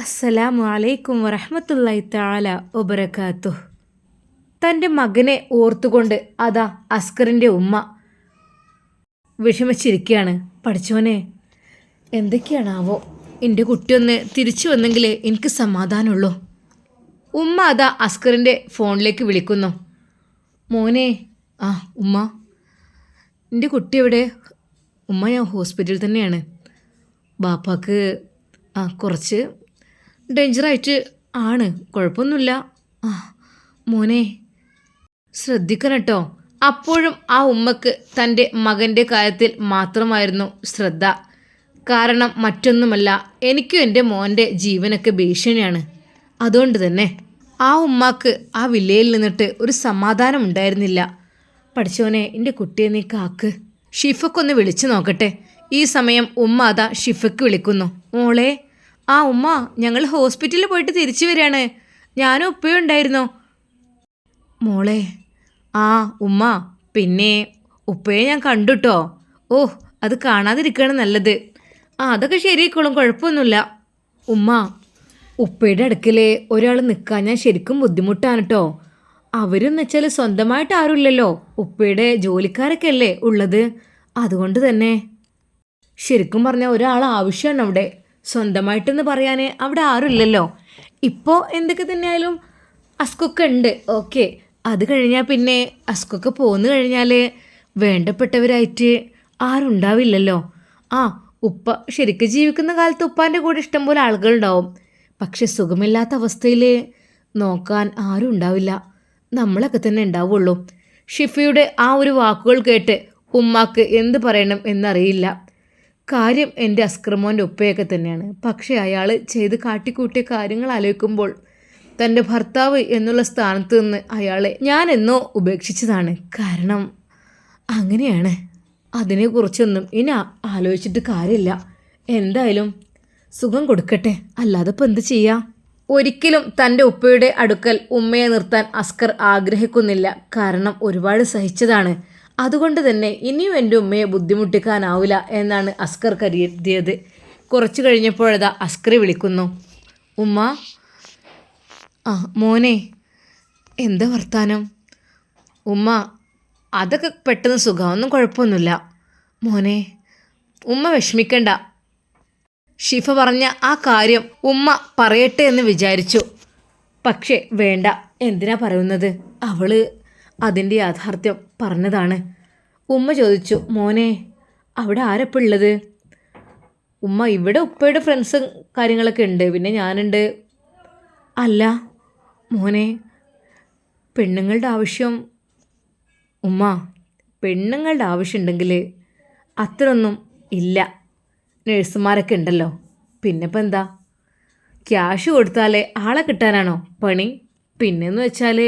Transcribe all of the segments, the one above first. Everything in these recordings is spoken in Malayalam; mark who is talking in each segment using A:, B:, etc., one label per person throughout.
A: അസ്സലാമു അലൈക്കും വറഹമത്തല്ലായി താല ഒബരക്കാത്തു തന്റെ മകനെ ഓർത്തുകൊണ്ട് അതാ അസ്കറിന്റെ ഉമ്മ വിഷമിച്ചിരിക്കുകയാണ്. പഠിച്ചോനെ എന്തൊക്കെയാണാവോ? എന്റെ കുട്ടിയൊന്ന് തിരിച്ചു വന്നെങ്കിലേ എനിക്ക് സമാധാനമുള്ളൂ. ഉമ്മ അതാ അസ്കറിന്റെ ഫോണിലേക്ക് വിളിക്കുന്നു. മോനെ ആ ഉമ്മ. എന്റെ കുട്ടി എവിടെ ഉമ്മ ഞാൻ ഹോസ്പിറ്റലിൽ തന്നെയാണ്. ബാപ്പാക്ക് ആ കുറച്ച് ഡേഞ്ചറായിട്ട് ആണ്. കുഴപ്പമൊന്നുമില്ല. മോനെ ശ്രദ്ധിക്കണം കേട്ടോ. അപ്പോഴും ആ ഉമ്മക്ക് തന്റെ മകന്റെ കാര്യത്തിൽ മാത്രമായിരുന്നു ശ്രദ്ധ. കാരണം മറ്റൊന്നുമല്ല എനിക്കും എന്റെ മോന്റെ ജീവനൊക്കെ ഭീഷണിയാണ്. അതുകൊണ്ട് തന്നെ ആ ഉമ്മാക്ക് ആ വില്ലയിൽ നിന്നിട്ട് ഒരു സമാധാനം ഉണ്ടായിരുന്നില്ല. പഠിച്ചോനെ എന്റെ കുട്ടിയെ നീ കാക്ക്. ഷിഫക്കൊന്ന് വിളിച്ചു നോക്കട്ടെ. ഈ സമയം ഉമ്മ അതാ ഷിഫക്ക് വിളിക്കുന്നു. മോളെ ആ ഉമ്മ ഞങ്ങൾ ഹോസ്പിറ്റലിൽ പോയിട്ട് തിരിച്ചു വരികയാണ്. ഞാനും ഉപ്പയും ഉണ്ടായിരുന്നോ. മോളെ ആ ഉമ്മ പിന്നെ ഉപ്പയെ ഞാൻ കണ്ടുട്ടോ ഓ അത് കാണാതിരിക്കുകയാണ് നല്ലത്. ആ അതൊക്കെ ശരിയായിക്കോളും കുഴപ്പമൊന്നുമില്ല. ഉമ്മ ഉപ്പയുടെ അടുക്കൽ ഒരാൾ നിൽക്കാൻ ഞാൻ ശരിക്കും ബുദ്ധിമുട്ടാണ് കേട്ടോ അവരെന്ന് വെച്ചാൽ സ്വന്തമായിട്ട് ആരുമില്ലല്ലോ. ഉപ്പയുടെ ജോലിക്കാരൊക്കെ അല്ലേ ഉള്ളത്? അതുകൊണ്ട് തന്നെ. ശരിക്കും പറഞ്ഞാൽ ഒരാൾ ആവശ്യമാണ് അവിടെ. സ്വന്തമായിട്ടെന്ന് പറയാൻ അവിടെ ആരുമില്ലല്ലോ. ഇപ്പോൾ എന്തൊക്കെ തന്നെയായാലും അസ്കൊക്കെ ഉണ്ട്. ഓക്കെ അത് കഴിഞ്ഞാൽ പിന്നെ അസ്കൊക്കെ പോന്നു കഴിഞ്ഞാൽ വേണ്ടപ്പെട്ടവരായിട്ട് ആരുണ്ടാവില്ലല്ലോ. ആ ഉപ്പ ശരിക്കും ജീവിക്കുന്ന കാലത്ത് ഉപ്പാന്റെ കൂടെ ഇഷ്ടംപോലെ ആളുകളുണ്ടാവും. പക്ഷെ സുഖമില്ലാത്ത അവസ്ഥയിൽ നോക്കാൻ ആരും ഉണ്ടാവില്ല നമ്മളൊക്കെ തന്നെ ഉണ്ടാവുള്ളൂ. ഷിഫയുടെ ആ ഒരു വാക്കുകൾ കേട്ട് ഉമ്മാക്ക് എന്ത് പറയണം എന്നറിയില്ല. കാര്യം എന്റെ അസ്ക്രമോന്റെ ഉപ്പയൊക്കെ തന്നെയാണ്. പക്ഷേ അയാൾ ചെയ്ത് കാട്ടിക്കൂട്ടിയ കാര്യങ്ങൾ ആലോചിക്കുമ്പോൾ തന്റെ ഭർത്താവ് എന്നുള്ള സ്ഥാനത്ത് നിന്ന് അയാളെ ഞാൻ എന്നോ ഉപേക്ഷിച്ചതാണ്. കാരണം അങ്ങനെയാണ്. അതിനെക്കുറിച്ചൊന്നും ഇനി ആലോചിച്ചിട്ട് കാര്യമില്ല. എന്തായാലും സുഖം കൊടുക്കട്ടെ. അല്ലാതെ ഇപ്പം എന്ത് ചെയ്യാം? ഒരിക്കലും തന്റെ ഉപ്പയുടെ അടുക്കൽ ഉമ്മയെ നിർത്താൻ അസ്കർ ആഗ്രഹിക്കുന്നില്ല. കാരണം ഒരുപാട് സഹിച്ചതാണ്. അതുകൊണ്ട് തന്നെ ഇനിയും എന്റെ ഉമ്മയെ ബുദ്ധിമുട്ടിക്കാനാവില്ല എന്നാണ് അസ്കർ കരുതിയത്. കുറച്ച് കഴിഞ്ഞപ്പോഴതാ അസ്കർ വിളിക്കുന്നു. ഉമ്മ ആ മോനെ എന്താ വർത്താനം? ഉമ്മ അതൊക്കെ പെട്ടെന്ന് സുഖമൊന്നും കുഴപ്പമൊന്നുമില്ല. മോനെ ഉമ്മ വിഷമിക്കണ്ട. ഷിഫ പറഞ്ഞ ആ കാര്യം ഉമ്മ പറയട്ടെ എന്ന് വിചാരിച്ചു. പക്ഷേ വേണ്ട എന്തിനാ പറയുന്നത്? അവൾ അതിന്റെ യാഥാർത്ഥ്യം പറഞ്ഞതാണ്. ഉമ്മ ചോദിച്ചു മോനെ അവിടെ ആരപ്പോൾ ഉള്ളത്? ഉമ്മ ഇവിടെ ഉപ്പയുടെ ഫ്രണ്ട്സും കാര്യങ്ങളൊക്കെ ഉണ്ട്. പിന്നെ ഞാനുണ്ട്. അല്ല മോനെ പെണ്ണുങ്ങളുടെ ആവശ്യം ഉമ്മ പെണ്ണുങ്ങളുടെ ആവശ്യമുണ്ടെങ്കിൽ അത്രയൊന്നും ഇല്ല. നഴ്സുമാരൊക്കെ ഉണ്ടല്ലോ. പിന്നെ ഇപ്പം എന്താ? ക്യാഷ് കൊടുത്താലേ ആളെ കിട്ടാനാണോ പണി? പിന്നെന്ന് വെച്ചാൽ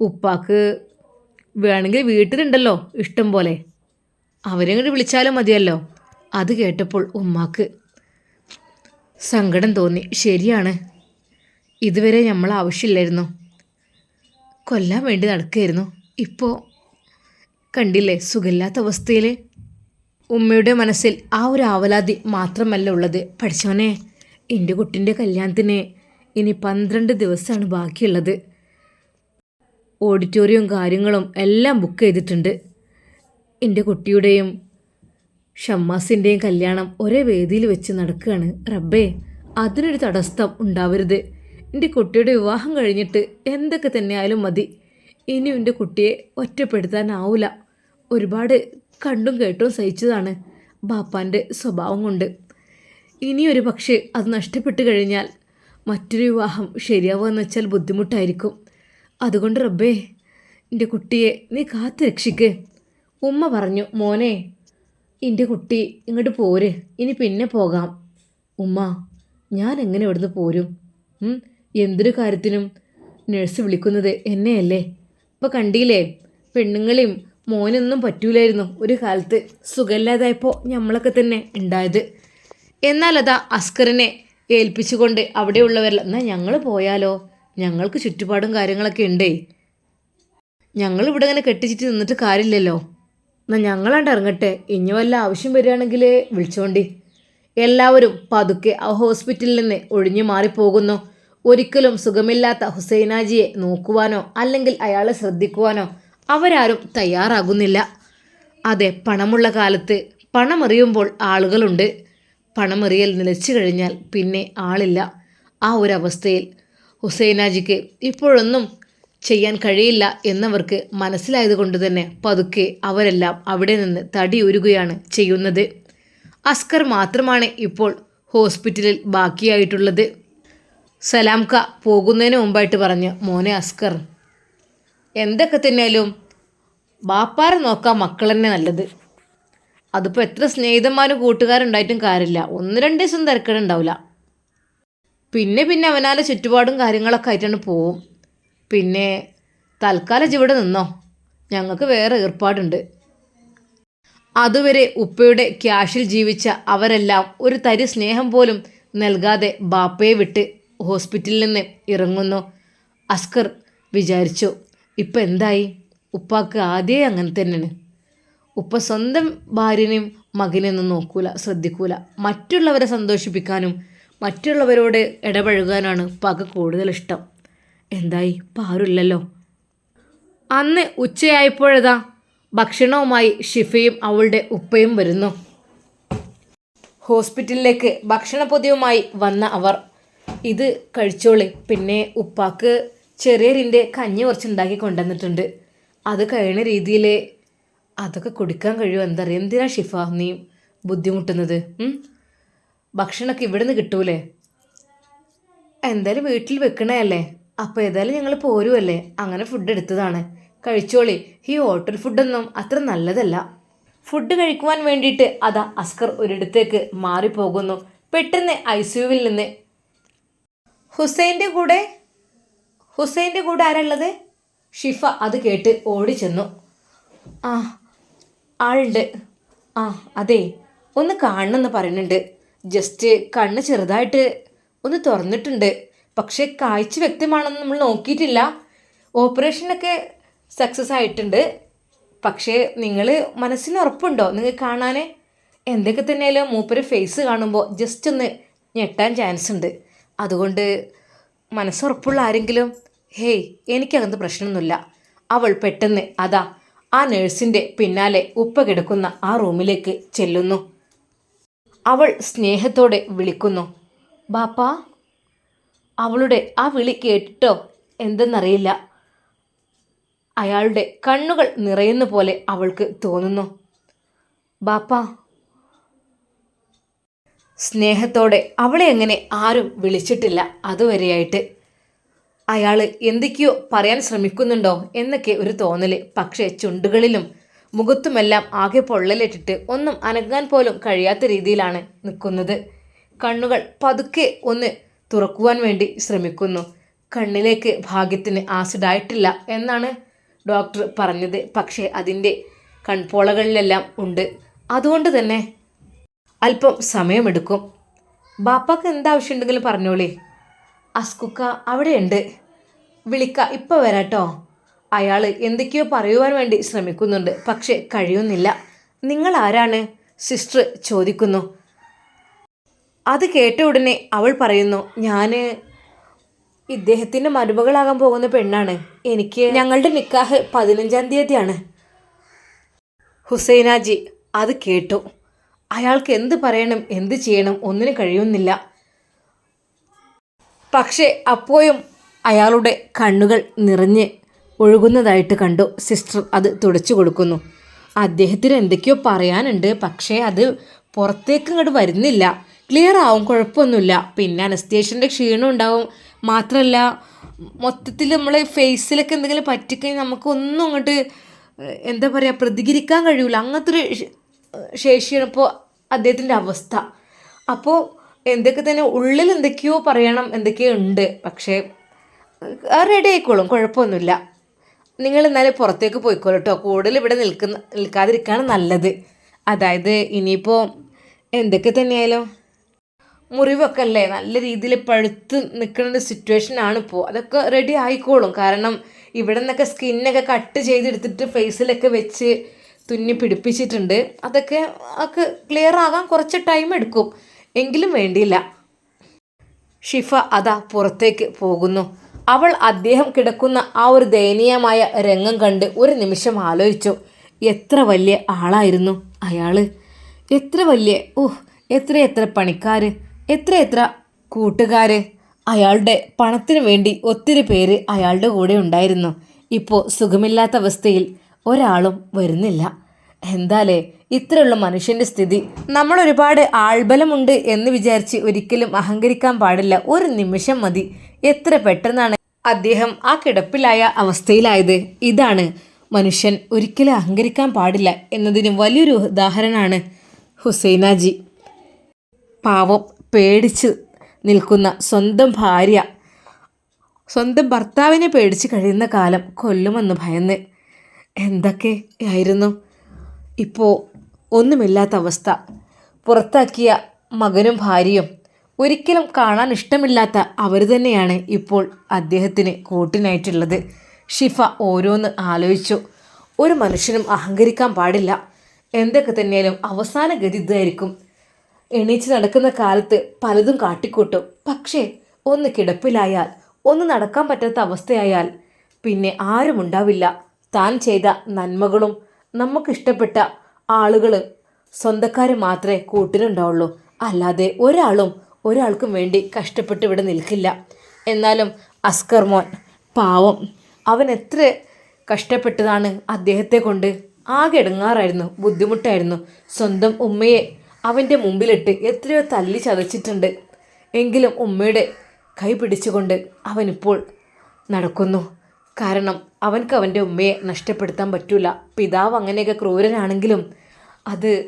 A: ഉപ്പാക്ക് വേണമെങ്കിൽ വീട്ടിലുണ്ടല്ലോ ഇഷ്ടം പോലെ. അവരെ കൂടി വിളിച്ചാലും മതിയല്ലോ. അത് കേട്ടപ്പോൾ ഉമ്മാക്ക് സങ്കടം തോന്നി. ശരിയാണ്. ഇതുവരെ നമ്മൾ ആവശ്യമില്ലായിരുന്നു. കൊല്ലാൻ വേണ്ടി നടക്കുകയായിരുന്നു ഇപ്പോൾ കണ്ടില്ലേ സുഖമില്ലാത്ത അവസ്ഥയിൽ ഉമ്മയുടെ മനസ്സിൽ ആ ഒരു ആവലാതി മാത്രമല്ല ഉള്ളത്. പഠിച്ചവനെ എന്റെ കുട്ടിന്റെ കല്യാണത്തിന് ഇനി പന്ത്രണ്ട് ദിവസമാണ് ബാക്കിയുള്ളത്. ഓഡിറ്റോറിയം കാര്യങ്ങളും എല്ലാം ബുക്ക് ചെയ്തിട്ടുണ്ട്. എന്റെ കുട്ടിയുടെയും ഷമ്മാസിന്റെയും കല്യാണം ഒരേ വേദിയിൽ വെച്ച് നടക്കുകയാണ്. റബ്ബേ അതിനൊരു തടസ്സം ഉണ്ടാവരുത്. എന്റെ കുട്ടിയുടെ വിവാഹം കഴിഞ്ഞിട്ട് എന്തൊക്കെ തന്നെയായാലും മതി. ഇനി എന്റെ കുട്ടിയെ ഒറ്റപ്പെടുത്താനാവില്ല ഒരുപാട് കണ്ടും കേട്ടും സഹിച്ചതാണ് ബാപ്പാന്റെ സ്വഭാവം കൊണ്ട്. ഇനിയൊരു പക്ഷേ അത് നഷ്ടപ്പെട്ട് കഴിഞ്ഞാൽ മറ്റൊരു വിവാഹം ശരിയാവുക എന്ന് വെച്ചാൽ ബുദ്ധിമുട്ടായിരിക്കും. അതുകൊണ്ട് റബ്ബേ എന്റെ കുട്ടിയെ നീ കാത്തു രക്ഷിക്ക്. ഉമ്മ പറഞ്ഞു മോനെ എന്റെ കുട്ടി ഇങ്ങോട്ട് പോര് ഇനി പിന്നെ പോകാം. ഉമ്മ ഞാൻ എങ്ങനെ ഇവിടുന്ന് പോരും? എന്തൊരു കാര്യത്തിനും നഴ്സ് വിളിക്കുന്നത് എന്നെയല്ലേ? ഇപ്പോൾ കണ്ടില്ലേ പെണ്ണുങ്ങളെയും മോനൊന്നും പറ്റൂലായിരുന്നു ഒരു കാലത്ത്. സുഖമില്ലാതായപ്പോൾ നമ്മളൊക്കെ തന്നെ ഉണ്ടായത്. എന്നാലതാ അസ്കറിനെ ഏൽപ്പിച്ചുകൊണ്ട് അവിടെയുള്ളവരിൽ എന്നാൽ ഞങ്ങൾ പോയാലോ? ഞങ്ങൾക്ക് ചുറ്റുപാടും കാര്യങ്ങളൊക്കെ ഉണ്ടേ. ഞങ്ങൾ ഇവിടെ ഇങ്ങനെ കെട്ടിച്ചിട്ട് നിന്നിട്ട് കാര്യമില്ലല്ലോ. എന്നാൽ ഞങ്ങളാണ്ട് ഇറങ്ങട്ടെ. ഇനി വല്ല ആവശ്യം വരികയാണെങ്കിൽ വിളിച്ചോണ്ടി. എല്ലാവരും പതുക്കെ ആ ഹോസ്പിറ്റലിൽ നിന്ന് ഒഴിഞ്ഞു മാറിപ്പോകുന്നു. ഒരിക്കലും സുഖമില്ലാത്ത ഹുസൈനാജിയെ നോക്കുവാനോ അല്ലെങ്കിൽ അയാളെ ശ്രദ്ധിക്കുവാനോ അവരാരും തയ്യാറാകുന്നില്ല. അതെ പണമുള്ള കാലത്ത് പണമെറിയുമ്പോൾ ആളുകളുണ്ട്. പണമെറിയൽ നിലച്ചു കഴിഞ്ഞാൽ പിന്നെ ആളില്ല. ആ ഒരവസ്ഥയിൽ ഹുസൈനാജിക്ക് ഇപ്പോഴൊന്നും ചെയ്യാൻ കഴിയില്ല എന്നവർക്ക് മനസ്സിലായതുകൊണ്ട് തന്നെ പതുക്കെ അവരെല്ലാം അവിടെ നിന്ന് തടിയുരുകയാണ് ചെയ്യുന്നത്. അസ്കർ മാത്രമാണ് ഇപ്പോൾ ഹോസ്പിറ്റലിൽ ബാക്കിയായിട്ടുള്ളത്. സലാംക പോകുന്നതിന് മുമ്പായിട്ട് പറഞ്ഞു മോനെ അസ്കർ എന്തൊക്കെ തന്നെയാലും ബാപ്പാരെ നോക്കാൻ മക്കൾ തന്നെ നല്ലത്. അതിപ്പോൾ എത്ര സ്നേഹിതന്മാരും കൂട്ടുകാരുണ്ടായിട്ടും കാര്യമില്ല. ഒന്ന് രണ്ട് ദിവസം തിരക്കേടുണ്ടാവില്ല പിന്നെ പിന്നെ അവനാലെ ചുറ്റുപാടും കാര്യങ്ങളൊക്കെ ആയിട്ടാണ് പോവും. പിന്നെ തൽക്കാലം ഇവിടെ നിന്നോ. ഞങ്ങൾക്ക് വേറെ ഏർപ്പാടുണ്ട്. അതുവരെ ഉപ്പയുടെ ക്യാഷിൽ ജീവിച്ച അവരെല്ലാം ഒരു തരി സ്നേഹം പോലും നൽകാതെ ബാപ്പയെ വിട്ട് ഹോസ്പിറ്റലിൽ നിന്ന് ഇറങ്ങുന്നു. അസ്കർ വിചാരിച്ചു ഇപ്പം എന്തായി? ഉപ്പാക്ക് ആദ്യമേ അങ്ങനെ തന്നെയാണ്. ഉപ്പ സ്വന്തം ഭാര്യനെയും മകനെയൊന്നും നോക്കൂല ശ്രദ്ധിക്കൂല. മറ്റുള്ളവരെ സന്തോഷിപ്പിക്കാനും മറ്റുള്ളവരോട് ഇടപഴകാനാണ് പക കൂടുതൽ ഇഷ്ടം എന്തായി ഇപ്പം അന്ന് ഉച്ചയായപ്പോഴതാ ഭക്ഷണവുമായി ഷിഫയും അവളുടെ ഉപ്പയും വരുന്നു. ഹോസ്പിറ്റലിലേക്ക് ഭക്ഷണപ്പൊതിയുമായി വന്ന അവർ ഇത് കഴിച്ചോളി. പിന്നെ ഉപ്പാക്ക് ചെറിയരിന്റെ കഞ്ഞി കുറച്ചുണ്ടാക്കി കൊണ്ടുവന്നിട്ടുണ്ട്. അത് കഴിയുന്ന രീതിയിൽ അതൊക്കെ കുടിക്കാൻ കഴിയുമോ? എന്തറിയാം? എന്തിനാ ഷിഫ നീ ബുദ്ധിമുട്ടുന്നത്? ഭക്ഷണമൊക്കെ ഇവിടെ നിന്ന് കിട്ടൂലേ? എന്തായാലും വീട്ടിൽ വെക്കണതല്ലേ അപ്പോൾ ഏതായാലും ഞങ്ങൾ പോരുമല്ലേ അങ്ങനെ ഫുഡ് എടുത്തതാണ്. കഴിച്ചോളി. ഈ ഹോട്ടൽ ഫുഡൊന്നും അത്ര നല്ലതല്ല. ഫുഡ് കഴിക്കുവാൻ വേണ്ടിയിട്ട് അതാ അസ്കർ ഒരിടത്തേക്ക് മാറിപ്പോകുന്നു. പെട്ടെന്ന് ഐ സിയുവിൽ നിന്ന്. ഹുസൈന്റെ കൂടെ? ഹുസൈന്റെ കൂടെ ആരുള്ളത്? ഷിഫ അത് കേട്ട് ഓടി ചെന്നു ആ ആളുണ്ട്. ആ അതെ. ഒന്ന് കാണണമെന്ന് പറയുന്നുണ്ട്. ജസ്റ്റ് കണ്ണ് ചെറുതായിട്ട് ഒന്ന് തുറന്നിട്ടുണ്ട്. പക്ഷേ കാഴ്ച വ്യക്തമാണെന്ന് നമ്മൾ നോക്കിയിട്ടില്ല. ഓപ്പറേഷനൊക്കെ സക്സസ് ആയിട്ടുണ്ട്. പക്ഷേ നിങ്ങൾ മനസ്സിന് ഉറപ്പുണ്ടോ? നിങ്ങൾ കാണാൻ എന്തൊക്കെ തന്നെയാലും മൂപ്പര് ഫേസ് കാണുമ്പോൾ ജസ്റ്റ് ഒന്ന് ഞെട്ടാൻ ചാൻസ് ഉണ്ട്. അതുകൊണ്ട് മനസ്സുറപ്പുള്ള ആരെങ്കിലും ഹേയ് എനിക്കകത്ത് പ്രശ്നമൊന്നുമില്ല. അവൾ പെട്ടെന്ന് അതാ ആ നേഴ്സിന്റെ പിന്നാലെ ഉപ്പ കിടക്കുന്ന ആ റൂമിലേക്ക് ചെല്ലുന്നു. അവൾ സ്നേഹത്തോടെ വിളിക്കുന്നു. ബാപ്പാ അവളുടെ ആ വിളി കേട്ടിട്ടോ എന്തെന്നറിയില്ല. അയാളുടെ കണ്ണുകൾ നിറയുന്ന പോലെ അവൾക്ക് തോന്നുന്നു. ബാപ്പാ സ്നേഹത്തോടെ അവളെ എങ്ങനെ ആരും വിളിച്ചിട്ടില്ല അതുവരെയായിട്ട്. അയാൾ എന്തൊക്കെയോ പറയാൻ ശ്രമിക്കുന്നുണ്ടോ? എന്നൊക്കെ ഒരു തോന്നൽ പക്ഷേ ചുണ്ടുകളിലും മുഖത്തുമെല്ലാം ആകെ പൊള്ളലിട്ടിട്ട് ഒന്നും അനങ്ങാൻ പോലും കഴിയാത്ത രീതിയിലാണ് നിൽക്കുന്നത്. കണ്ണുകൾ പതുക്കെ ഒന്ന് തുറക്കുവാൻ വേണ്ടി ശ്രമിക്കുന്നു. കണ്ണിലേക്ക് ഭാഗ്യത്തിന് ആസിഡായിട്ടില്ല എന്നാണ് ഡോക്ടർ പറഞ്ഞത്. പക്ഷേ അതിന്റെ കൺപോളകളിലെല്ലാം ഉണ്ട്. അതുകൊണ്ട് തന്നെ അല്പം സമയമെടുക്കും. ബാപ്പാക്ക് എന്താവശ്യമുണ്ടെങ്കിലും പറഞ്ഞോളേ. അസ്കുക്ക അവിടെയുണ്ട്. വിളിക്ക ഇപ്പോൾ വരാട്ടോ. അയാൾ എന്തൊക്കെയോ പറയുവാൻ വേണ്ടി ശ്രമിക്കുന്നുണ്ട് പക്ഷെ കഴിയുന്നില്ല. നിങ്ങൾ ആരാണ്? സിസ്റ്റർ ചോദിക്കുന്നു. അത് കേട്ട ഉടനെ അവൾ പറയുന്നു ഞാൻ ഇദ്ദേഹത്തിന്റെ മരുമകളാകാൻ പോകുന്ന പെണ്ണാണ്. എനിക്ക് ഞങ്ങളുടെ നിക്കാഹ് പതിനഞ്ചാം തീയതിയാണ്. ഹുസൈനാജി അത് കേട്ടു. അയാൾക്ക് എന്ത് പറയണം എന്ത് ചെയ്യണം ഒന്നിനും കഴിയുന്നില്ല. പക്ഷേ അപ്പോഴും അയാളുടെ കണ്ണുകൾ നിറഞ്ഞ് ഒഴുകുന്നതായിട്ട് കണ്ടു. സിസ്റ്റർ അത് തുടച്ചു കൊടുക്കുന്നു. അദ്ദേഹത്തിന് എന്തൊക്കെയോ പറയാനുണ്ട്. പക്ഷേ അത് പുറത്തേക്ക് ഇങ്ങോട്ട് വരുന്നില്ല. ക്ലിയർ ആവും കുഴപ്പമൊന്നുമില്ല. പിന്നെ അനസ്തേഷ്യന്റെ ക്ഷീണം ഉണ്ടാവും. മാത്രമല്ല മൊത്തത്തിൽ നമ്മൾ ഫേസിലൊക്കെ എന്തെങ്കിലും പറ്റിക്കഴിഞ്ഞാൽ നമുക്കൊന്നും അങ്ങോട്ട് എന്താ പറയുക പ്രതികരിക്കാൻ കഴിയില്ല അങ്ങനത്തെ ഒരു ശേഷിയാണ് ഇപ്പോൾ അദ്ദേഹത്തിന്റെ അവസ്ഥ. അപ്പോൾ എന്തൊക്കെ തന്നെ ഉള്ളിൽ എന്തൊക്കെയോ പറയണം എന്തൊക്കെയോ ഉണ്ട്. പക്ഷേ റെഡി ആയിക്കോളും കുഴപ്പമൊന്നുമില്ല. നിങ്ങൾ എന്നാലും പുറത്തേക്ക് പോയിക്കോളൂ കേട്ടോ കൂടുതൽ ഇവിടെ നിൽക്കുന്ന നിൽക്കാതിരിക്കുകയാണ് നല്ലത്. അതായത് ഇനിയിപ്പോൾ എന്തൊക്കെ തന്നെയായാലും മുറിവൊക്കെ അല്ലേ? നല്ല രീതിയിൽ പഴുത്ത് നിൽക്കുന്ന ഒരു സിറ്റുവേഷൻ ആണ് ഇപ്പോൾ അതൊക്കെ റെഡി ആയിക്കോളും. കാരണം ഇവിടെ നിന്നൊക്കെ സ്കിന്നൊക്കെ കട്ട് ചെയ്തെടുത്തിട്ട് ഫേസിലൊക്കെ വെച്ച് തുന്നി പിടിപ്പിച്ചിട്ടുണ്ട്. അതൊക്കെ ഒക്കെ ക്ലിയർ ആകാൻ കുറച്ച് ടൈം എടുക്കും. എങ്കിലും വേണ്ടിയില്ല. ഷിഫ അതാ പുറത്തേക്ക് പോകുന്നു. അവൾ അദ്ദേഹം കിടക്കുന്ന ആ ഒരു ദയനീയമായ രംഗം കണ്ട് ഒരു നിമിഷം ആലോചിച്ചു. എത്ര വലിയ ആളായിരുന്നു അയാൾ എത്ര വലിയ ഓഹ് എത്ര എത്ര പണിക്കാർ എത്ര എത്ര കൂട്ടുകാർ അയാളുടെ പണത്തിന് വേണ്ടി ഒത്തിരി പേര് അയാളുടെ കൂടെ ഉണ്ടായിരുന്നു. ഇപ്പോൾ സുഖമില്ലാത്ത അവസ്ഥയിൽ ഒരാളും വരുന്നില്ല. എന്താലേ ഇത്രയുള്ള മനുഷ്യന്റെ സ്ഥിതി. നമ്മൾ ഒരുപാട് ആൾബലമുണ്ട് എന്ന് വിചാരിച്ച് ഒരിക്കലും അഹങ്കരിക്കാൻ പാടില്ല. ഒരു നിമിഷം മതി. എത്ര പെട്ടെന്നാണ് അദ്ദേഹം ആ കിടപ്പിലായ അവസ്ഥയിലായത്. ഇതാണ് മനുഷ്യൻ ഒരിക്കലും അഹങ്കരിക്കാൻ പാടില്ല എന്നതിന് വലിയൊരു ഉദാഹരണമാണ് ഹുസൈനാജി. പാവം പേടിച്ച് നിൽക്കുന്ന സ്വന്തം ഭാര്യ സ്വന്തം ഭർത്താവിനെ പേടിച്ച് കഴിയുന്ന കാലം കൊല്ലുമെന്ന് ഭയന്ന്. എന്തൊക്കെ ആയിരുന്നു? ഇപ്പോൾ ഒന്നുമില്ലാത്ത അവസ്ഥ. പുറത്താക്കിയ മകനും ഭാര്യയും ഒരിക്കലും കാണാൻ ഇഷ്ടമില്ലാത്ത അവർ തന്നെയാണ് ഇപ്പോൾ അദ്ദേഹത്തിന് കൂട്ടിനായിട്ടുള്ളത്. ഷിഫ ഓരോന്ന് ആലോചിച്ചു. ഒരു മനുഷ്യനും അഹങ്കരിക്കാൻ പാടില്ല. എന്തൊക്കെ തന്നെയാലും അവസാന ഗതി ഇതായിരിക്കും. എണീച്ച് നടക്കുന്ന കാലത്ത് പലതും കാട്ടിക്കൂട്ടും. പക്ഷേ ഒന്ന് കിടപ്പിലായാൽ ഒന്ന് നടക്കാൻ പറ്റാത്ത അവസ്ഥയായാൽ പിന്നെ ആരുമുണ്ടാവില്ല. താൻ ചെയ്ത നന്മകളും നമുക്കിഷ്ടപ്പെട്ട ആളുകൾ സ്വന്തക്കാർ മാത്രമേ കൂട്ടിനുണ്ടാവുള്ളൂ. അല്ലാതെ ഒരാളും ഒരാൾക്കും വേണ്ടി കഷ്ടപ്പെട്ട് ഇവിടെ നിൽക്കില്ല. എന്നാലും അസ്കർ മോൻ പാവം. അവൻ എത്ര കഷ്ടപ്പെട്ടതാണ് അദ്ദേഹത്തെ കൊണ്ട് ആകെ ഇടങ്ങാറായിരുന്നു ബുദ്ധിമുട്ടായിരുന്നു. സ്വന്തം ഉമ്മയെ അവന്റെ മുമ്പിലിട്ട് എത്രയോ തല്ലി ചതച്ചിട്ടുണ്ട്. എങ്കിലും ഉമ്മയുടെ കൈ പിടിച്ചുകൊണ്ട് അവനിപ്പോൾ നടക്കുന്നു. കാരണം അവൻക്ക് അവന്റെ ഉമ്മയെ നഷ്ടപ്പെടുത്താൻ പറ്റൂല. പിതാവ് അങ്ങനെയൊക്കെ ക്രൂരനാണെങ്കിലും അത്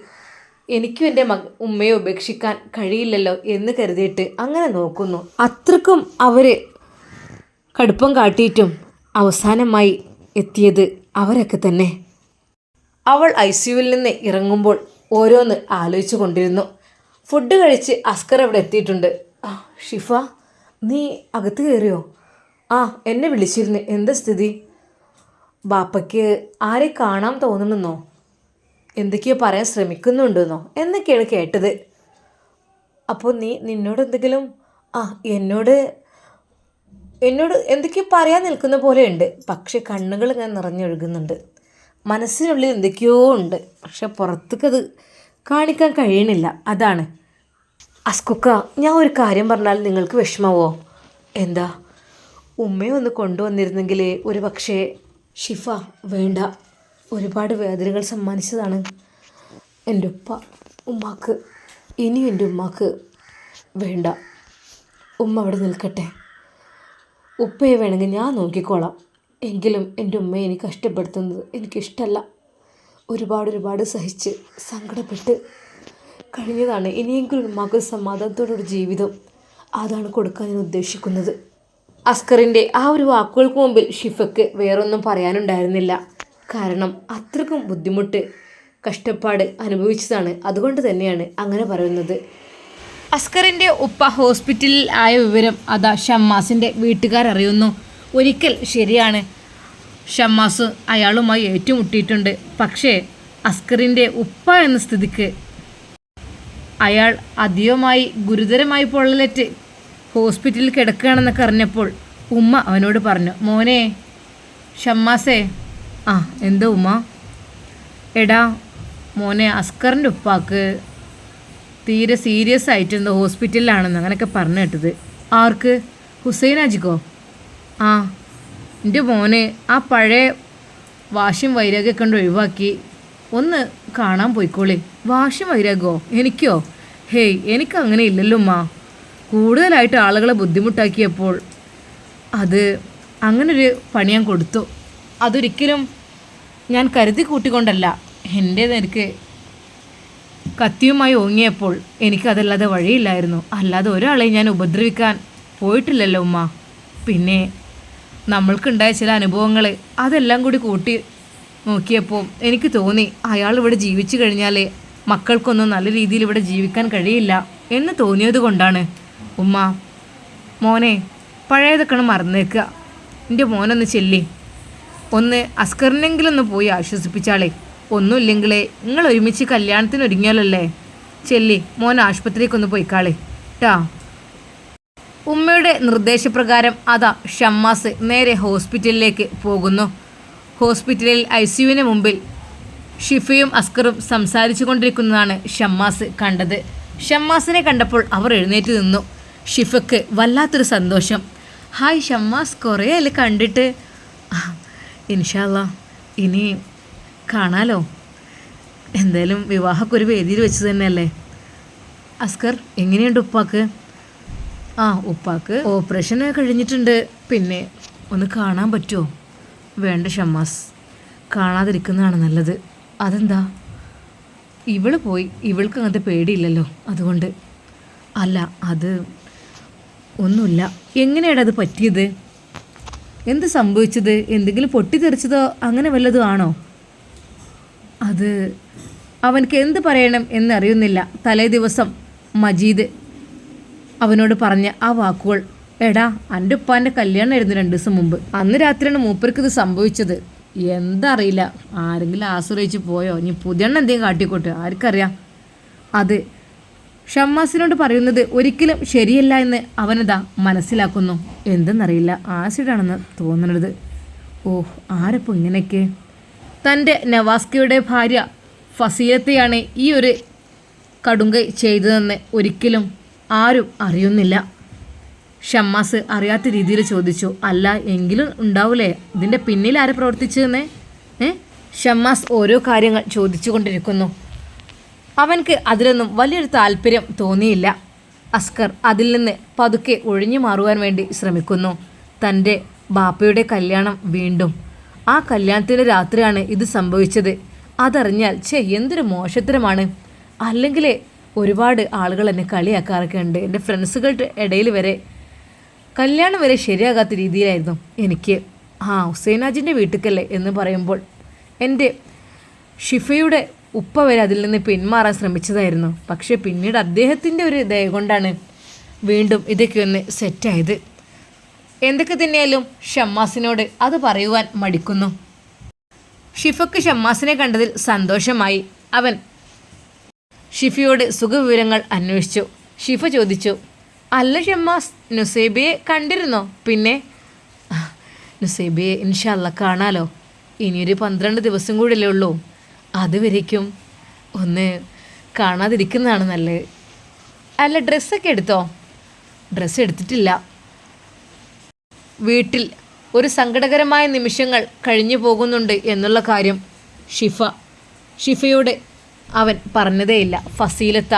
A: എനിക്കും എന്റെ മക ഉമ്മയെ ഉപേക്ഷിക്കാൻ കഴിയില്ലല്ലോ എന്ന് കരുതിയിട്ട് അങ്ങനെ നോക്കുന്നു. അത്രക്കും അവർ കടുപ്പം കാട്ടിയിട്ടും അവസാനമായി എത്തിയത് അവരൊക്കെ തന്നെ. അവൾ ഐ സിയുവിൽ നിന്ന് ഇറങ്ങുമ്പോൾ ഓരോന്ന് ആലോചിച്ചു കൊണ്ടിരുന്നു. ഫുഡ് കഴിച്ച് അസ്കർ അവിടെ എത്തിയിട്ടുണ്ട്. ആ ഷിഫ നീ അകത്ത് കയറിയോ? ആ എന്നെ വിളിച്ചിരുന്നു. എന്താ സ്ഥിതി? ബാപ്പയ്ക്ക് ആരെ കാണാൻ തോന്നണമെന്നോ എന്തൊക്കെയോ പറയാൻ ശ്രമിക്കുന്നുണ്ടെന്നോ? എന്നൊക്കെയാണ് കേട്ടത്. അപ്പോൾ നീ നിന്നോട് എന്തെങ്കിലും ആ എന്നോട് എന്നോട് എന്തൊക്കെയോ പറയാൻ നിൽക്കുന്ന പോലെയുണ്ട്. പക്ഷെ കണ്ണുകൾ ഇങ്ങനെ നിറഞ്ഞൊഴുകുന്നുണ്ട്. മനസ്സിനുള്ളിൽ എന്തൊക്കെയോ ഉണ്ട്. പക്ഷെ പുറത്തേക്കത് കാണിക്കാൻ കഴിയണില്ല. അതാണ്. അസ്കുക്ക ഞാൻ ഒരു കാര്യം പറഞ്ഞാൽ നിങ്ങൾക്ക് വിഷമമോ എന്താ? ഉമ്മയെ ഒന്ന് കൊണ്ടുവന്നിരുന്നെങ്കിൽ ഒരു പക്ഷേ ഷിഫ വേണ്ട. ഒരുപാട് വേദനകൾ സമ്മാനിച്ചതാണ് എന്റെ ഉപ്പ ഉമ്മാക്ക്. ഇനിയും എന്റെ ഉമ്മാക്ക് വേണ്ട. ഉമ്മ അവിടെ നിൽക്കട്ടെ. ഉപ്പയെ വേണമെങ്കിൽ ഞാൻ നോക്കിക്കോളാം. എങ്കിലും എന്റെ ഉമ്മയെ എനിക്ക് കഷ്ടപ്പെടുത്തുന്നത് എനിക്കിഷ്ടമല്ല ഒരുപാട് ഒരുപാട് സഹിച്ച് സങ്കടപ്പെട്ട് കഴിഞ്ഞതാണ് ഇനിയെങ്കിലും ഉമ്മാക്ക് സമാധാനത്തോടൊരു ജീവിതം അതാണ് കൊടുക്കാൻ ഞാൻ ഉദ്ദേശിക്കുന്നത്. അസ്കറിന്റെ ആ ഒരു വാക്കുകൾക്ക് മുമ്പിൽ ഷിഫക്ക് വേറൊന്നും പറയാനുണ്ടായിരുന്നില്ല. കാരണം അത്രക്കും ബുദ്ധിമുട്ട് കഷ്ടപ്പാട് അനുഭവിച്ചതാണ്. അതുകൊണ്ട് തന്നെയാണ് അങ്ങനെ പറയുന്നത്. അസ്കറിന്റെ ഉപ്പ ഹോസ്പിറ്റലിൽ ആയ വിവരം അതാ ഷമ്മാസിന്റെ വീട്ടുകാർ അറിയുന്നു. ഒരിക്കൽ ശരിയാണ്. ഷമ്മാസ് അയാളുമായി ഏറ്റുമുട്ടിയിട്ടുണ്ട്. പക്ഷേ അസ്കറിന്റെ ഉപ്പ എന്ന സ്ഥിതിക്ക് അയാൾ അധികമായി ഗുരുതരമായി പൊള്ളലേറ്റ് ഹോസ്പിറ്റലിൽ കിടക്കുകയാണെന്നൊക്കെ അറിഞ്ഞപ്പോൾ ഉമ്മ അവനോട് പറഞ്ഞു മോനെ ഷമ്മാസേ. ആ എന്താ ഉമ്മ? എടാ മോനെ അസ്കറിന്റെ ഉപ്പാക്ക് തീരെ സീരിയസ് ആയിട്ട് എന്തോ ഹോസ്പിറ്റലിലാണെന്ന് അങ്ങനെയൊക്കെ പറഞ്ഞു കേട്ടത്. ആർക്ക്? ഹുസൈൻ അജിക്കോ ആ എന്റെ മോനെ ആ പഴയ വാശിയും വൈരാഗ്യമൊക്കെ കൊണ്ട് ഒഴിവാക്കി ഒന്ന് കാണാൻ പോയിക്കോളി. വാശിയും വൈരാഗ്യമോ? എനിക്കോ? ഹേയ് എനിക്ക് അങ്ങനെ ഇല്ലല്ലോ ഉമ്മ. കൂടുതലായിട്ട് ആളുകളെ ബുദ്ധിമുട്ടാക്കിയപ്പോൾ അത് അങ്ങനൊരു പണി ഞാൻ കൊടുത്തു. അതൊരിക്കലും ഞാൻ കരുതി കൂട്ടിക്കൊണ്ടല്ല. എന്റെ നിനക്ക് കത്തിയുമായി ഓങ്ങിയപ്പോൾ എനിക്കതല്ലാതെ വഴിയില്ലായിരുന്നു. അല്ലാതെ ഒരാളെ ഞാൻ ഉപദ്രവിക്കാൻ പോയിട്ടില്ലല്ലോ ഉമ്മ. പിന്നെ നമ്മൾക്കുണ്ടായ ചില അനുഭവങ്ങൾ അതെല്ലാം കൂടി കൂട്ടി നോക്കിയപ്പോൾ എനിക്ക് തോന്നി അയാൾ ഇവിടെ ജീവിച്ചു കഴിഞ്ഞാൽ മക്കൾക്കൊന്നും നല്ല രീതിയിൽ ഇവിടെ ജീവിക്കാൻ കഴിയില്ല എന്ന് തോന്നിയത് കൊണ്ടാണ്. ഉമ്മ മോനെ പഴയതൊക്കെ മറന്നേക്കുക. എന്റെ മോനൊന്ന് ചെല്ലി. ഒന്ന് അസ്കറിനെങ്കിലും ഒന്ന് പോയി ആശ്വസിപ്പിച്ചാളേ. ഒന്നുമില്ലെങ്കിലേ നിങ്ങൾ ഒരുമിച്ച് കല്യാണത്തിന് ഒരുങ്ങിയാലല്ലേ? ചെല്ലി മോൻ ആശുപത്രിക്കൊന്ന് പോയിക്കാളേ. ട്ടാ. ഉമ്മയുടെ നിർദ്ദേശപ്രകാരം അതാ ഷമ്മാസ് നേരെ ഹോസ്പിറ്റലിലേക്ക് പോകുന്നു. ഹോസ്പിറ്റലിൽ ഐ സിയുവിന് മുമ്പിൽ ഷിഫയും അസ്കറും സംസാരിച്ചു കൊണ്ടിരിക്കുന്നതാണ് ഷമ്മാസ് കണ്ടത്. ഷമ്മാസിനെ കണ്ടപ്പോൾ അവർ എഴുന്നേറ്റ് നിന്നു. ഷിഫക്ക് വല്ലാത്തൊരു സന്തോഷം. ഹായ് ഷമ്മാസ് കുറേ അല്ലേ കണ്ടിട്ട്? ഇൻഷാല്ല ഇനി കാണാലോ. എന്തായാലും വിവാഹമൊക്കെ ഒരു വേദിയിൽ വെച്ച് തന്നെയല്ലേ. അസ്കർ എങ്ങനെയുണ്ട് ഉപ്പാക്ക്? ആ ഉപ്പാക്ക് ഓപ്പറേഷൻ കഴിഞ്ഞിട്ടുണ്ട്. പിന്നെ ഒന്ന് കാണാൻ പറ്റുമോ? വേണ്ട ഷമ്മാസ് കാണാതിരിക്കുന്നതാണ് നല്ലത്. അതെന്താ? ഇവൾ പോയി ഇവൾക്ക് അങ്ങനത്തെ പേടിയില്ലല്ലോ. അതുകൊണ്ട് അല്ല അത് ഒന്നുമില്ല. എങ്ങനെയാണ് അത് പറ്റിയത്? എന്ത് സംഭവിച്ചത്? എന്തെങ്കിലും പൊട്ടിത്തെറിച്ചതോ അങ്ങനെ വല്ലതും ആണോ? അത് അവനക്ക് എന്ത് പറയണം എന്നറിയുന്നില്ല. തലേ ദിവസം മജീദ് അവനോട് പറഞ്ഞ ആ വാക്കുകൾ എടാ എന്റെ ഉപ്പാന്റെ കല്യാണമായിരുന്നു രണ്ട് ദിവസം മുമ്പ്. അന്ന് രാത്രിയാണ് മൂപ്പർക്ക് ഇത് സംഭവിച്ചത്. എന്തറിയില്ല. ആരെങ്കിലും ആശ്രയിച്ച് പോയോ? ഇനി പുതിയെണ്ണ എന്തെങ്കിലും കാട്ടിക്കോട്ടെ. ആർക്കറിയാം. അത് ഷമ്മാസിനോട് പറയുന്നത് ഒരിക്കലും ശരിയല്ല എന്ന് അവനതാ മനസ്സിലാക്കുന്നു. എന്തെന്നറിയില്ല. ആസിഡാണെന്ന് തോന്നുന്നത് ഓഹ് ആരപ്പോൾ ഇങ്ങനെയൊക്കെ? തന്റെ നവാസ്കയുടെ ഭാര്യ ഫസീലത്തെയാണ് ഈ ഒരു കടുങ്കൈ ചെയ്തതെന്ന് ഒരിക്കലും ആരും അറിയുന്നില്ല. ഷമ്മാസ് അറിയാത്ത രീതിയിൽ ചോദിച്ചു അല്ല എങ്കിലും ഉണ്ടാവൂലേ? ഇതിന്റെ പിന്നിൽ ആര് പ്രവർത്തിച്ചതെന്ന് ഏ? ഷമ്മാസ് ഓരോ കാര്യങ്ങൾ ചോദിച്ചുകൊണ്ടിരിക്കുന്നു. അവൻക്ക് അതിലൊന്നും വലിയൊരു താല്പര്യം തോന്നിയില്ല. അസ്കർ അതിൽ നിന്ന് പതുക്കെ ഒഴിഞ്ഞു മാറുവാൻ വേണ്ടി ശ്രമിക്കുന്നു. തന്റെ ബാപ്പയുടെ കല്യാണം വീണ്ടും. ആ കല്യാണത്തിന്റെ രാത്രിയാണ് ഇത് സംഭവിച്ചത്. അതറിഞ്ഞാൽ ചേ എന്തൊരു മോശത്തരമാണ്. അല്ലെങ്കിൽ ഒരുപാട് ആളുകൾ എന്നെ കളിയാക്കാറൊക്കെ ഉണ്ട്. എന്റെ ഫ്രണ്ട്സുകളുടെ ഇടയിൽ വരെ കല്യാണം വരെ ശരിയാകാത്ത രീതിയിലായിരുന്നു എനിക്ക്. ആ ഹുസൈനാജിന്റെ വീട്ടിക്കല്ലേ എന്ന് പറയുമ്പോൾ എന്റെ ഷിഫയുടെ ഉപ്പ വരെ അതിൽ നിന്ന് പിന്മാറാൻ ശ്രമിച്ചതായിരുന്നു. പക്ഷേ പിന്നീട് അദ്ദേഹത്തിന്റെ ഒരു ദയ കൊണ്ടാണ് വീണ്ടും ഇതൊക്കെ ഒന്ന് സെറ്റായത്. എന്തൊക്കെ തന്നെയാലും ഷമ്മാസിനോട് അത് പറയുവാൻ മടിക്കുന്നു. ഷിഫക്ക് ഷമ്മാസിനെ കണ്ടതിൽ സന്തോഷമായി. അവൻ ഷിഫയോട് സുഖവിവരങ്ങൾ അന്വേഷിച്ചു. ഷിഫ ചോദിച്ചു അല്ല ഷമ്മാസ് നുസൈബയെ കണ്ടിരുന്നോ? പിന്നെ നുസേബിയെ ഇൻഷല്ല കാണാലോ. ഇനിയൊരു പന്ത്രണ്ട് ദിവസം കൂടിയല്ലേ ഉള്ളൂ. അതുവരേക്കും ഒന്ന് കാണാതിരിക്കുന്നതാണ് നല്ലത്. അല്ല ഡ്രസ്സൊക്കെ എടുത്തോ? ഡ്രസ്സ് എടുത്തിട്ടില്ല. വീട്ടിൽ ഒരു സങ്കടകരമായ നിമിഷങ്ങൾ കഴിഞ്ഞു പോകുന്നുണ്ട് എന്നുള്ള കാര്യം ഷിഫ ഷിഫയോട് അവൻ പറഞ്ഞതേയില്ല. ഫസീലത്ത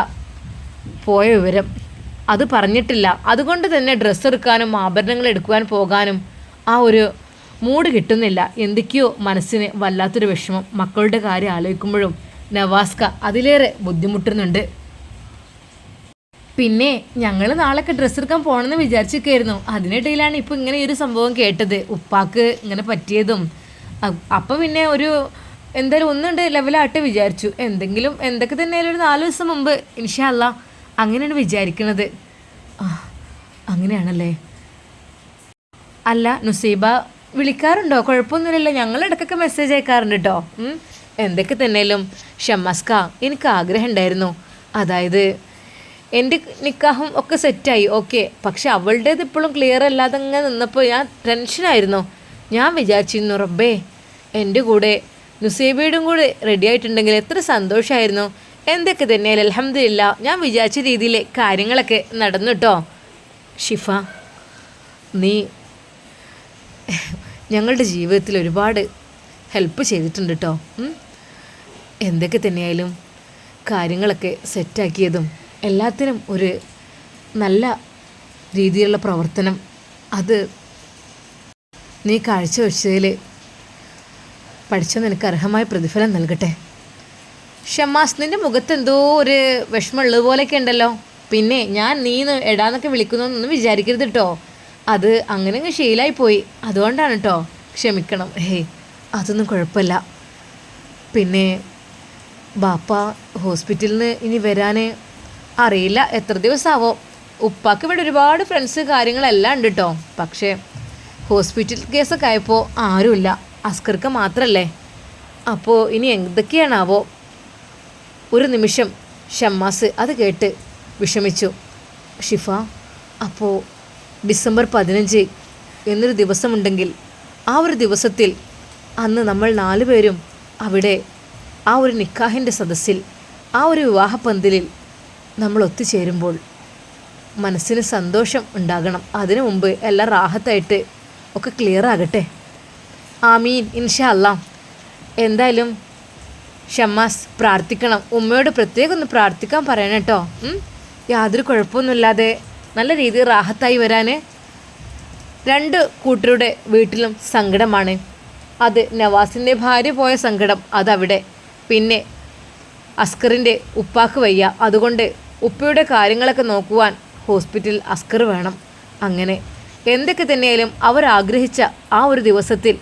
A: പോയ വിവരം. അത് പറഞ്ഞിട്ടില്ല. അതുകൊണ്ട് തന്നെ ഡ്രസ്സ് എടുക്കാനും ആഭരണങ്ങൾ എടുക്കുവാൻ പോകാനും ആ ഒരു മൂഡ് കിട്ടുന്നില്ല. എന്തൊക്കെയോ മനസ്സിന് വല്ലാത്തൊരു വിഷമം. മക്കളുടെ കാര്യം ആലോചിക്കുമ്പോഴും നവാസ്ക അതിലേറെ ബുദ്ധിമുട്ടുന്നുണ്ട്. പിന്നെ ഞങ്ങൾ നാളൊക്കെ ഡ്രസ്സ് എടുക്കാൻ പോകണമെന്ന് വിചാരിച്ചിരിക്കുകയായിരുന്നു. അതിനിടയിലാണ് ഇപ്പോൾ ഇങ്ങനെ ഒരു സംഭവം കേട്ടത്. ഉപ്പാക്ക് ഇങ്ങനെ പറ്റിയതും അപ്പം പിന്നെ ഒരു എന്തായാലും ഒന്നുണ്ട് ലെവലായിട്ട് വിചാരിച്ചു. എന്തെങ്കിലും എന്തൊക്കെ തന്നെയാലും ഒരു നാല് ദിവസം മുമ്പ് ഇൻഷാല്ല അങ്ങനെയാണ് വിചാരിക്കുന്നത് അങ്ങനെയാണല്ലേ? അല്ല നുസീബ വിളിക്കാറുണ്ടോ? കുഴപ്പമൊന്നുമില്ലല്ലോ. ഞങ്ങൾ ഇടയ്ക്കൊക്കെ മെസ്സേജ് അയക്കാറുണ്ട് കേട്ടോ എന്തൊക്കെ തന്നെയാലും. ഷമ്മസ്ക എനിക്ക് ആഗ്രഹം ഉണ്ടായിരുന്നു. അതായത് എന്റെ നിക്കാഹും ഒക്കെ സെറ്റായി ഓക്കെ പക്ഷെ അവളുടേത് ഇപ്പോഴും ക്ലിയർ അല്ലാതെ അങ്ങനെ നിന്നപ്പോൾ ഞാൻ ടെൻഷനായിരുന്നു ഞാൻ വിചാരിച്ചിരുന്നു റബ്ബേ എന്റെ കൂടെ നുസൈബയുടെയും കൂടെ റെഡി ആയിട്ടുണ്ടെങ്കിൽ എത്ര സന്തോഷമായിരുന്നു എന്തൊക്കെ തന്നെ അലഹമില്ല ഞാൻ വിചാരിച്ച രീതിയിൽ കാര്യങ്ങളൊക്കെ നടന്നു കേട്ടോ ഷിഫ നീ ഞങ്ങളുടെ ജീവിതത്തിൽ ഒരുപാട് ഹെൽപ്പ് ചെയ്തിട്ടുണ്ട് കേട്ടോ എന്തൊക്കെ തന്നെയായാലും കാര്യങ്ങളൊക്കെ സെറ്റാക്കിയതും എല്ലാത്തിനും ഒരു നല്ല രീതിയിലുള്ള പ്രവർത്തനം അത് നീ കാഴ്ചവെച്ചതിൽ പഠിച്ച നിനക്ക് അർഹമായ പ്രതിഫലം നൽകട്ടെ. ഷമാസ് നിന്റെ മുഖത്ത് എന്തോ ഒരു വിഷമമുള്ളത് പോലെയൊക്കെ ഉണ്ടല്ലോ. പിന്നെ ഞാൻ നീ എടാന്നൊക്കെ വിളിക്കുന്നൊന്നും വിചാരിക്കരുത് കേട്ടോ അത് അങ്ങനെ അങ്ങ് ശീലായിപ്പോയി പോയി. അതുകൊണ്ടാണ് കേട്ടോ ക്ഷമിക്കണം. ഹേ അതൊന്നും കുഴപ്പമില്ല. പിന്നെ ബാപ്പ ഹോസ്പിറ്റലിൽ നിന്ന് ഇനി വരാൻ അറിയില്ല. എത്ര ദിവസമാവോ ഉപ്പാക്ക് ഇവിടെ ഒരുപാട് ഫ്രണ്ട്സ് കാര്യങ്ങളെല്ലാം ഉണ്ട് കേട്ടോ പക്ഷേ ഹോസ്പിറ്റൽ കേസൊക്കെ ആയപ്പോൾ ആരുമില്ല. അസ്കർക്ക് മാത്രമല്ലേ അപ്പോൾ ഇനി എന്തൊക്കെയാണാവോ? ഒരു നിമിഷം ഷമ്മാസ് അത് കേട്ട് വിഷമിച്ചു. ഷിഫ അപ്പോൾ ഡിസംബർ പതിനഞ്ച് എന്നൊരു ദിവസമുണ്ടെങ്കിൽ ആ ഒരു ദിവസത്തിൽ അന്ന് നമ്മൾ നാലു പേരും അവിടെ ആ ഒരു നിക്കാഹിന്റെ സദസ്സിൽ ആ ഒരു വിവാഹപ്പന്തലിൽ നമ്മൾ ഒത്തുചേരുമ്പോൾ മനസ്സിന് സന്തോഷം ഉണ്ടാകണം. അതിനു മുമ്പ് എല്ലാം റാഹത്തായിട്ട് ഒക്കെ ക്ലിയർ ആകട്ടെ. ആമീൻ ഇൻഷാ അല്ലാം എന്തായാലും ഷമ്മാസ് പ്രാർത്ഥിക്കണം. ഉമ്മയോട് പ്രത്യേകം ഒന്ന് പ്രാർത്ഥിക്കാൻ പറയണം കേട്ടോ. യാതൊരു കുഴപ്പമൊന്നുമില്ലാതെ നല്ല രീതിയിൽ റാഹത്തായി വരാൻ രണ്ട് കൂട്ടരുടെ വീട്ടിലും സങ്കടമാണ്. അത് നവാസിന്റെ ഭാര്യ പോയ സങ്കടം അതവിടെ. പിന്നെ അസ്കറിന്റെ ഉപ്പാക്ക് വയ്യ. അതുകൊണ്ട് ഉപ്പയുടെ കാര്യങ്ങളൊക്കെ നോക്കുവാൻ ഹോസ്പിറ്റലിൽ അസ്കർ വേണം അങ്ങനെ. എന്തൊക്കെ തന്നെയായാലും അവർ ആഗ്രഹിച്ച ആ ഒരു ദിവസത്തിൽ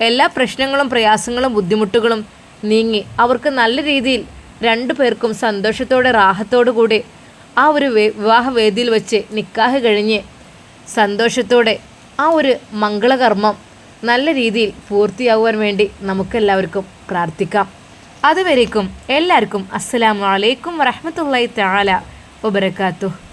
A: എല്ലാ പ്രശ്നങ്ങളും പ്രയാസങ്ങളും ബുദ്ധിമുട്ടുകളും നീങ്ങി. അവർക്ക് നല്ല രീതിയിൽ രണ്ടു പേർക്കും സന്തോഷത്തോടെ റാഹത്തോടു കൂടി ആ ഒരു വിവാഹവേദിയിൽ വെച്ച് നിക്കാഹ് കഴിഞ്ഞ് സന്തോഷത്തോടെ ആ ഒരു മംഗളകർമ്മം നല്ല രീതിയിൽ പൂർത്തിയാകുവാൻ വേണ്ടി നമുക്കെല്ലാവർക്കും പ്രാർത്ഥിക്കാം. അതുവരേക്കും എല്ലാവർക്കും അസ്സലാമു അലൈക്കും വറഹ്മത്തുള്ളാഹി തആല വബറകാതുഹു